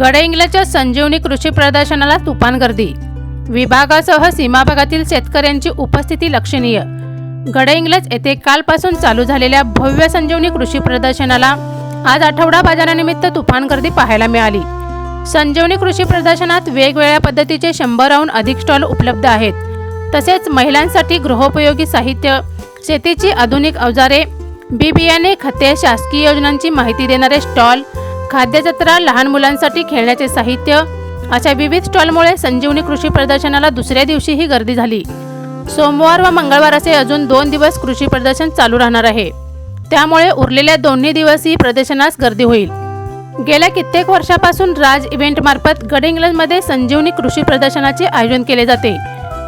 गडहिंग्लजच्या संजीवनी कृषी प्रदर्शनाला तुफान गर्दी. विभागासह सीमा भागातील शेतकऱ्यांची उपस्थिती लक्षणीय. गडहिंग्लज येथे कालपासून चालू झालेल्या भव्य संजीवनी कृषी प्रदर्शनाला आज आठवडा बाजारानिमित्त तुफान गर्दी पाहायला मिळाली. संजीवनी कृषी प्रदर्शनात वेगवेगळ्या पद्धतीचे शंभराहून अधिक स्टॉल उपलब्ध आहेत. तसेच महिलांसाठी गृहोपयोगी साहित्य शेतीची आधुनिक अवजारे बी बियाणे खते शासकीय योजनांची माहिती देणारे स्टॉल खाद्यजत्रा लहान मुलांसाठी खेळण्याचे साहित्य अशा विविध स्टॉलमुळे संजीवनी कृषी प्रदर्शनाला दुसऱ्या दिवशीही गर्दी झाली. सोमवार व मंगळवार असे अजून दोन दिवस कृषी प्रदर्शन चालू राहणार आहे. त्यामुळे उरलेल्या दोन्ही दिवसही प्रदर्शनास गर्दी होईल. गेल्या कित्येक वर्षापासून राज इव्हेंटमार्फत इंग्लंडमध्ये संजीवनी कृषी प्रदर्शनाचे आयोजन केले जाते.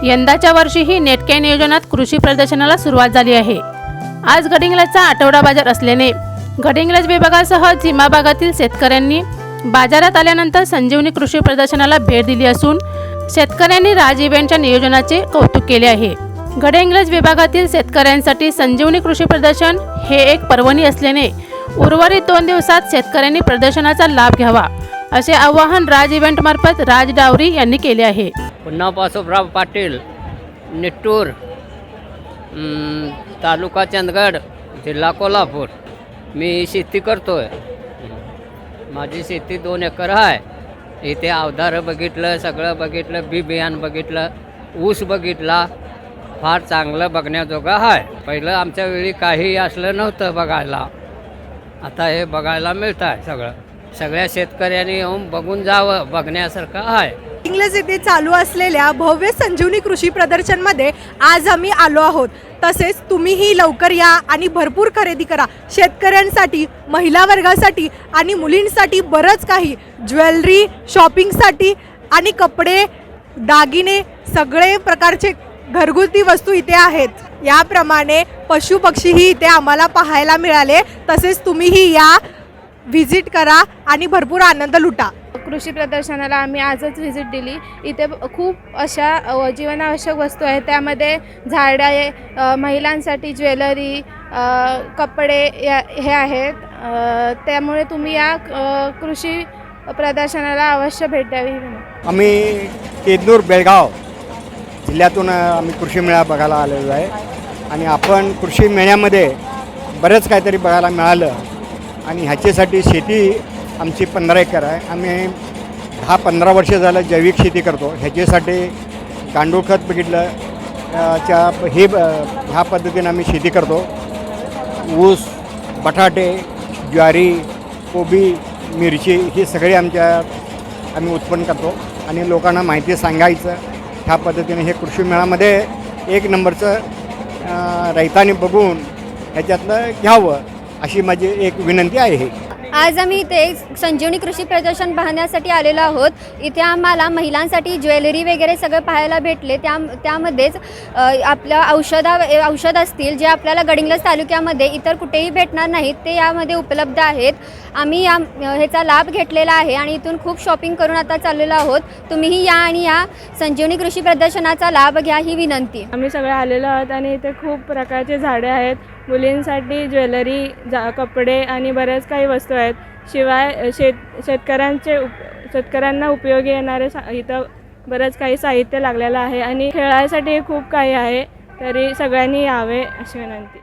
यंदाच्या वर्षीही नेटक्या नियोजनात कृषी प्रदर्शनाला सुरुवात झाली आहे. आज गडिंग्लजचा आठवडा बाजार असल्याने गडिंग्लज विभागासह झिमा भागातील शेतकऱ्यांनी बाजारात आल्यानंतर संजीवनी कृषी प्रदर्शनाला भेट दिली असून शेतकऱ्यांनी राज इव्हेंटच्या नियोजनाचे कौतुक केले आहे. गडिंग्लज विभागातील शेतकऱ्यांसाठी संजीवनी कृषी प्रदर्शन हे एक पर्वणी असल्याने उर्वरित दोन दिवसात शेतकऱ्यांनी प्रदर्शनाचा लाभ घ्यावा असे आवाहन राज इव्हेंटमार्फत राज डावरी यांनी केले आहे. पुन्हा पासोबराव पाटील निट्टूर तालुका चंदगड जिल्हा कोल्हापूर. मी शेती करतोय. माझी शेती दोन एकर आहे इथे अवधारं बघितलं सगळं बघितलं बी बियाण बघितलं ऊस बघितला फार चांगलं बघण्याजोगं आहे पहिलं आमच्या वेळी काही असलं नव्हतं बघायला. आता हे बघायला मिळतं आहे सगळं. सगळ्या शेतकऱ्यांनी येऊन बघून जावं बघण्यासारखं आहे. इंग्लज येथे चालू असलेल्या भव्य संजीवनी कृषी प्रदर्शनमध्ये आज आम्ही आलो आहोत. तसेच तुम्हीही लवकर या आणि भरपूर खरेदी करा. शेतकऱ्यांसाठी महिला वर्गासाठी आणि मुलींसाठी बरंच काही. ज्वेलरी शॉपिंगसाठी आणि कपडे दागिने सगळे प्रकारचे घरगुती वस्तू इथे आहेत. याप्रमाणे पशुपक्षीही इथे आम्हाला पाहायला मिळाले. तसेच तुम्हीही या व्हिजिट करा आणि भरपूर आनंद लुटा. कृषी प्रदर्शनाला आम्ही आजच व्हिजिट दिली. इथे खूप अशा जीवनावश्यक वस्तू आहेत. त्यामध्ये झाडे महिलांसाठी ज्वेलरी कपडे या हे आहेत. त्यामुळे तुम्ही या कृषी प्रदर्शनाला अवश्य भेट द्यावी. आम्ही केदनूर बेळगाव जिल्ह्यातून आम्ही कृषी मेळा बघायला आलेलो आहे. आणि आपण कृषी मेळ्यामध्ये बरंच काहीतरी बघायला मिळालं. आणि ह्याच्यासाठी शेती आमची पंधरा एकर आहे. आम्ही दहा पंधरा वर्ष झालं जैविक शेती करतो. ह्याच्यासाठी गांडूळ खत बघितलं च्या हे ब- ह्या पद्धतीनं आम्ही शेती करतो. ऊस बटाटे ज्वारी कोबी मिरची ही सगळी आमच्या आम्ही उत्पन्न करतो. आणि लोकांना माहिती सांगायचं ह्या पद्धतीने हे कृषी मेळामध्ये एक नंबरचं अं, बघून ह्याच्यातलं घ्यावं. अशी माझी एक विनंती आहे ही. आज आम्ही इथे संजीवनी कृषी प्रदर्शन पाहण्यासाठी आलेलो आहोत. इथे आम्हाला महिलांसाठी ज्वेलरी वगैरे सगळं पाहायला भेटले. त्या त्यामध्येच आपल्या औषधा औषध असतील जे आपल्याला गडिंग्लज तालुक्यामध्ये इतर कुठेही भेटणार नाहीत ते यामध्ये उपलब्ध आहेत. आम्ही या ह्याचा लाभ घेतलेला आहे आणि इथून खूप शॉपिंग करून आता चाललेलो आहोत. तुम्हीही या आणि या संजीवनी कृषी प्रदर्शनाचा लाभ घ्या ही विनंती. आम्ही सगळे आलेलो आहोत आणि इथे खूप प्रकारचे झाडे आहेत. मुलींसाठी ज्वेलरी जा कपडे आणि बऱ्याच काही वस्तू आहेत. शिवाय शेत शेतकऱ्यांचे उप शेतकऱ्यांना उपयोगी येणारे सा इथं बरंच काही साहित्य लागलेलं आहे आणि खेळायसाठी खूप काही आहे. तरी सगळ्यांनी यावे अशी विनंती.